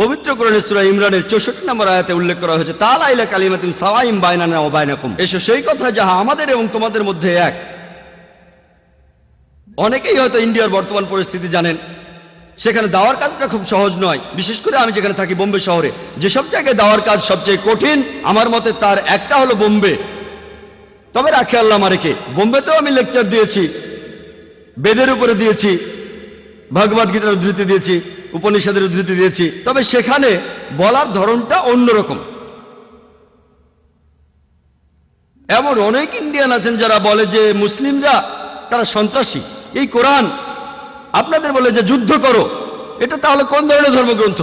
পবিত্র কোরআন ইমরানের চৌষট্টি নম্বর আয়াতে উল্লেখ করা হয়েছে তালা ইলা কালিমাতুন সাওয়াইম বাইনানা ও বাইনাকুম। এসো, সেই কথা যাহা আমাদের এবং তোমাদের মধ্যে এক। অনেকেই হয়তো ইন্ডিয়ার বর্তমান পরিস্থিতি জানেন, সেখানে দাওয়ার কাজটা খুব সহজ নয়। বিশেষ করে আমি যেখানে থাকি বোম্বে শহরে, যেসব জায়গায় দাওয়ার কাজ সবচেয়ে কঠিন, আমার মতে তার একটা হলো বোম্বে। তবে রাখে আল্লাহ মারেকে বোম্বেতেও আমি লেকচার দিয়েছি, বেদের উপরে দিয়েছি ভগবদ গীতার উদ্ধৃতি দিয়েছি উপনিষদের উদ্ধৃতি দিয়েছি। তবে সেখানে বলার ধরনটা অন্যরকম। এমন অনেক ইন্ডিয়ান আছেন যারা বলে যে মুসলিমরা তারা সন্ত্রাসী। এই কোরআন আপনাদের বলে যে যুদ্ধ করো, এটা তাহলে কোন ধরনের ধর্মগ্রন্থ?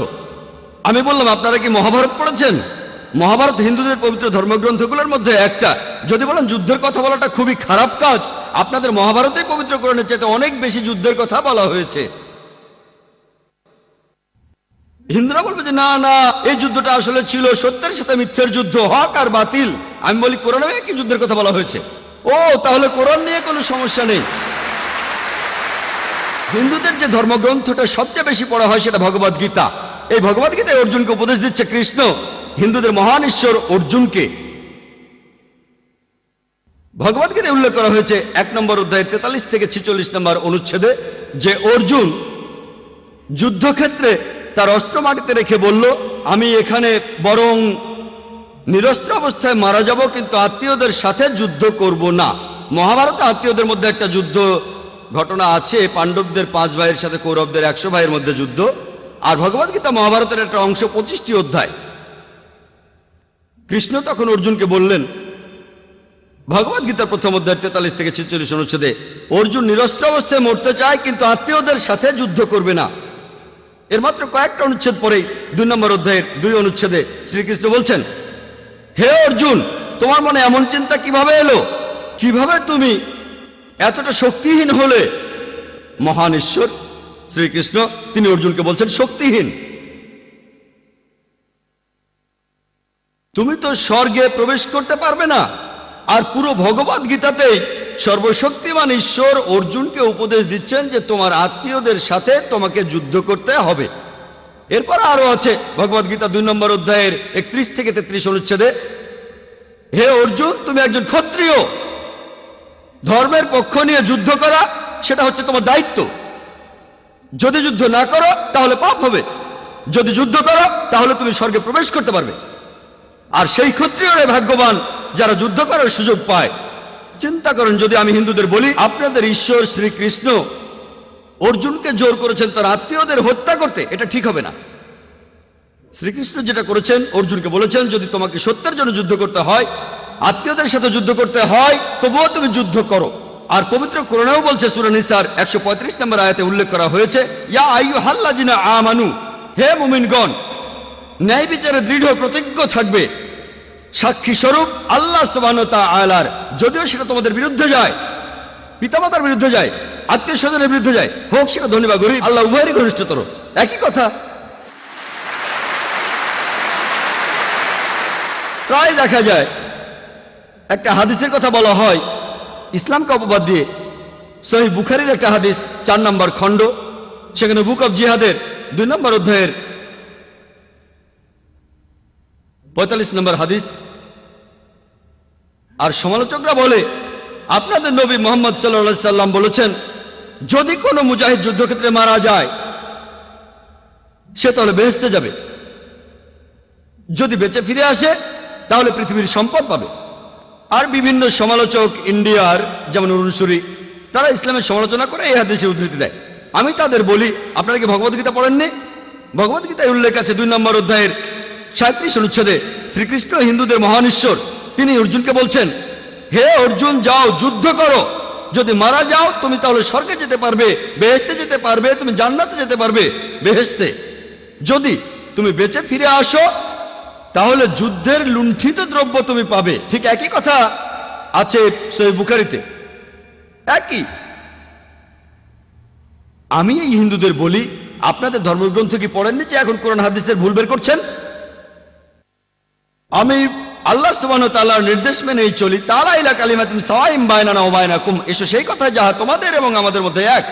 আমি বললাম, আপনারা কি মহাভারত পড়েছেন? মহাভারত হিন্দুদের পবিত্র ধর্মগ্রন্থগুলোর মধ্যে একটা। যদি বলেন যুদ্ধের কথা বলাটা খুবই খারাপ কাজ, আপনাদের মহাভারতে পবিত্র কোরআনের চাইতে অনেক বেশি যুদ্ধের কথা বলা হয়েছে। হিন্দুরা বলবে যে, না না, এই যুদ্ধটা আসলে ছিল সত্যের সাথে মিথ্যের যুদ্ধ, হক আর বাতিল। আমি বলি, কোরআনে কি যুদ্ধের কথা বলা হয়েছে। ও, তাহলে কোরআন নিয়ে কোনো সমস্যা নেই। হিন্দুদের যে ধর্মগ্রন্থটা সবচেয়ে বেশি পড়া হয় সেটা ভগবদ গীতা। এই ভগবদ গীতায় অর্জুনকে উপদেশ দিচ্ছে কৃষ্ণ। হিন্দুদের মহান ঈশ্বর অর্জুনকে। ভগবদ গীতায় উল্লেখ করা হয়েছে এক নম্বর অধ্যায়ের তেতাল্লিশ থেকে ছিচল্লিশ নম্বর অনুচ্ছেদে যে অর্জুন যুদ্ধক্ষেত্রে তার অস্ত্র মাটিতে রেখে বলল, আমি এখানে বরং নিরস্ত্র অবস্থায় মারা যাব, কিন্তু আত্মীয়দের সাথে যুদ্ধ করব না। মহাভারতে আত্মীয়দের মধ্যে একটা যুদ্ধ ঘটনা আছে, পাণ্ডবদের পাঁচ ভাইয়ের সাথে, কৌরবদের একশো ভাইয়ের মধ্যে যুদ্ধ। আর ভগবদ্গীতা মহাভারতের একটা অংশ, পঁচিশটি অধ্যায়। কৃষ্ণ তখন অর্জুনকে বললেন ভগবদ গীতার প্রথম অধ্যায় তেতাল্লিশ থেকে ছেচল্লিশ অনুচ্ছেদে, অর্জুন নিরস্ত্র অবস্থায় মরতে চায়, কিন্তু আত্মীয়দের সাথে যুদ্ধ করবে না। এর মাত্র কয়েকটা অনুচ্ছেদ পরেই দুই নম্বর অধ্যায়ের দুই অনুচ্ছেদে শ্রীকৃষ্ণ বলছেন, হে অর্জুন, তোমার মনে এমন চিন্তা কীভাবে এলো? কীভাবে তুমি এতটা শক্তিহীন হলে? মহান ঈশ্বর শ্রীকৃষ্ণ, তিনি অর্জুনকে বলছেন, শক্তিহীন। তুমি তো স্বর্গে প্রবেশ করতে পারবে না, আর পুরো ভগবত গীতাতেই সর্বশক্তিমান ঈশ্বর অর্জুনকে উপদেশ দিচ্ছেন যে তোমার আত্মীয়দের সাথে তোমাকে যুদ্ধ করতে হবে। এরপর আরও আছে ভগবত গীতা দুই নম্বর অধ্যায়ের একত্রিশ থেকে তেত্রিশ অনুচ্ছেদে, হে অর্জুন, তুমি একজন ক্ষত্রিয়। ধর্মের পক্ষ নিয়ে যুদ্ধ করা, সেটা হচ্ছে তোমার দায়িত্ব। যদি যুদ্ধ না করো, তাহলে পাপ হবে। যদি যুদ্ধ করো, তাহলে তুমি স্বর্গে প্রবেশ করতে পারবে। আর সেই ক্ষত্রিয়রে ভাগ্যবান যারা যুদ্ধ করার সুযোগ পায় চিন্তা করেন, যদি আমি হিন্দুদের বলি, আপনাদের ঈশ্বর শ্রীকৃষ্ণ অর্জুনকে জোর করেছেন তার আত্মীয়দের হত্যা করতে, এটা ঠিক হবে না। শ্রীকৃষ্ণ যেটা করেছেন, অর্জুনকে বলেছেন, যদি তোমাকে সত্যের জন্য যুদ্ধ করতে হয়, আত্মীয়দের সাথে যুদ্ধ করতে হয়, তবুও তুমি যুদ্ধ করো। আর পবিত্র করোনাও বলছে সুরানিসার একশো পঁয়ত্রিশ নম্বর আয়াতে উল্লেখ করা হয়েছে, ইয়া আইয়ু হাল্লা জিনা আমানু, হে মুমিনগণ, ন্যায় বিচারে দৃঢ় প্রতিজ্ঞ থাকবে সাক্ষী স্বরূপ আল্লাহ সুবাহতা আলার যদিও সেটা তোমাদের বিরুদ্ধে যায়, পিতামাতার বিরুদ্ধে যায়, আত্মীয় স্বজনের বিরুদ্ধে যায়, হোক সেটা ধনী বা গরিব, আল্লাহ উভয়েরই ঘনিষ্ঠতর। একই কথা। প্রায় দেখা যায়, একটা হাদিসের কথা বলা হয়, ইসলামকে অপবাদ দিয়ে। সহি বুখারির একটা হাদিস, চার নম্বর খণ্ড, সেখানে বুক অব জিহাদের দুই নম্বর অধ্যায়ের পঁয়তাল্লিশ নম্বর হাদিস। আর সমালোচকরা বলে, আপনাদের নবী মোহাম্মদ সাল্লা সাল্লাম বলেছেন, যদি কোনো মুজাহিদ যুদ্ধক্ষেত্রে মারা যায়, সে তাহলে বেহেস্তে যাবে। যদি বেঁচে ফিরে আসে, তাহলে পৃথিবীর সম্পদ পাবে। আর বিভিন্ন সমালোচক ইন্ডিয়ার, যেমন অরুণসুরি তারা ইসলামের সমালোচনা করে এই হাদিসে উদ্ধৃতি দেয়। আমি তাদের বলি, আপনারা কি ভগবদ্গীতা পড়েননি? ভগবদ্গীতায় উল্লেখ আছে দুই নম্বর অধ্যায়ের সাঁত্রিশ অনুচ্ছেদে শ্রীকৃষ্ণ হিন্দুদের মহান ঈশ্বর, তিনি অর্জুনকে বলছেন, হে অর্জুন, যাও, যুদ্ধ করো। যদি মারা যাও, তুমি তাহলে স্বর্গে যেতে পারবে বেহেস্তে যেতে পারবে, তুমি জান্নাতে যেতে পারবে বেহেস্তে যদি তুমি বেঁচে ফিরে আসো, তাহলে যুদ্ধের লুণ্ঠিত দ্রব্য তুমি পাবে। ঠিক একই কথা আছে সই বুখারিতে। একই। আমি এই হিন্দুদের বলি, আপনাদের ধর্মগ্রন্থ কি পড়েননি যে এখন কোরআন, হাদিসের ভুল বের করছেন? আমি আল্লাহ সুবাহ তাল্লাহর নির্দেশ মেনেই চলি। তালা ইলা কালিমা তুমি সাওয়াইম বায়না না ওবায়না কুম এসো সেই কথা যাহা তোমাদের এবং আমাদের মধ্যে এক।